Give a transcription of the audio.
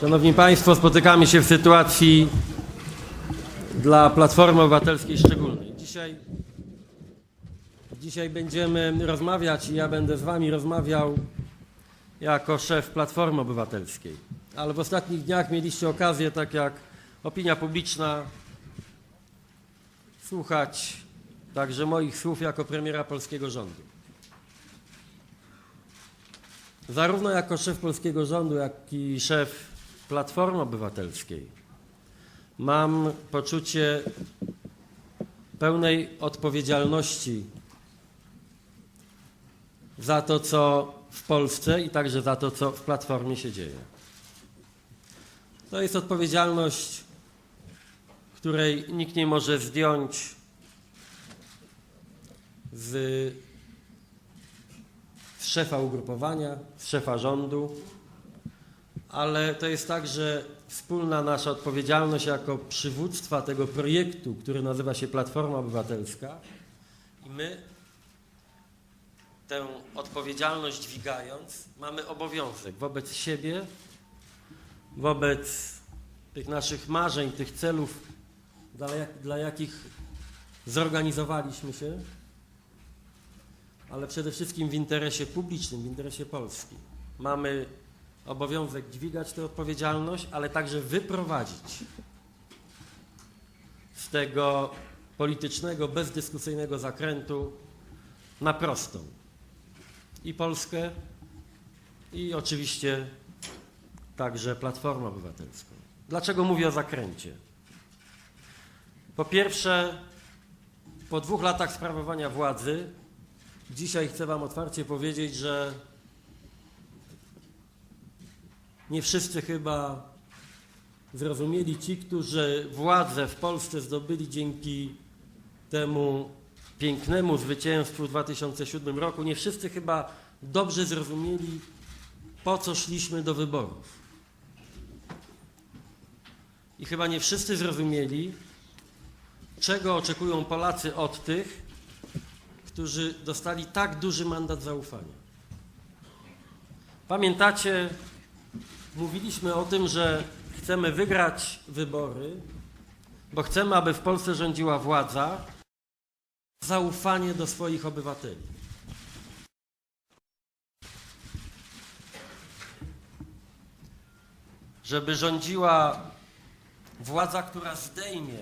Szanowni Państwo, spotykamy się w sytuacji dla Platformy Obywatelskiej szczególnej. Dzisiaj, dzisiaj będziemy rozmawiać i ja będę z Wami rozmawiał jako szef Platformy Obywatelskiej. Ale w ostatnich dniach mieliście okazję, tak jak opinia publiczna, słuchać także moich słów jako premiera polskiego rządu. Zarówno jako szef polskiego rządu, jak i szef Platformy Obywatelskiej mam poczucie pełnej odpowiedzialności za to, co w Polsce i także za to, co w Platformie się dzieje. To jest odpowiedzialność, której nikt nie może zdjąć z, z szefa ugrupowania, z szefa rządu, ale to jest także wspólna nasza odpowiedzialność jako przywództwa tego projektu, który nazywa się Platforma Obywatelska. I my tę odpowiedzialność dźwigając, mamy obowiązek wobec siebie, wobec tych naszych marzeń, tych celów, dla, dla jakich zorganizowaliśmy się, ale przede wszystkim w interesie publicznym, w interesie Polski. Mamy obowiązek dźwigać tę odpowiedzialność, ale także wyprowadzić z tego politycznego, bezdyskusyjnego zakrętu na prostą i Polskę, i oczywiście także Platformę Obywatelską. Dlaczego mówię o zakręcie? Po pierwsze, po dwóch latach sprawowania władzy, dzisiaj chcę Wam otwarcie powiedzieć, że nie wszyscy chyba zrozumieli ci, którzy władzę w Polsce zdobyli dzięki temu pięknemu zwycięstwu w 2007 roku. Nie wszyscy chyba dobrze zrozumieli, po co szliśmy do wyborów. I chyba nie wszyscy zrozumieli, czego oczekują Polacy od tych, którzy dostali tak duży mandat zaufania. Pamiętacie, mówiliśmy o tym, że chcemy wygrać wybory, bo chcemy, aby w Polsce rządziła władza, zaufanie do swoich obywateli. Żeby rządziła władza, która zdejmie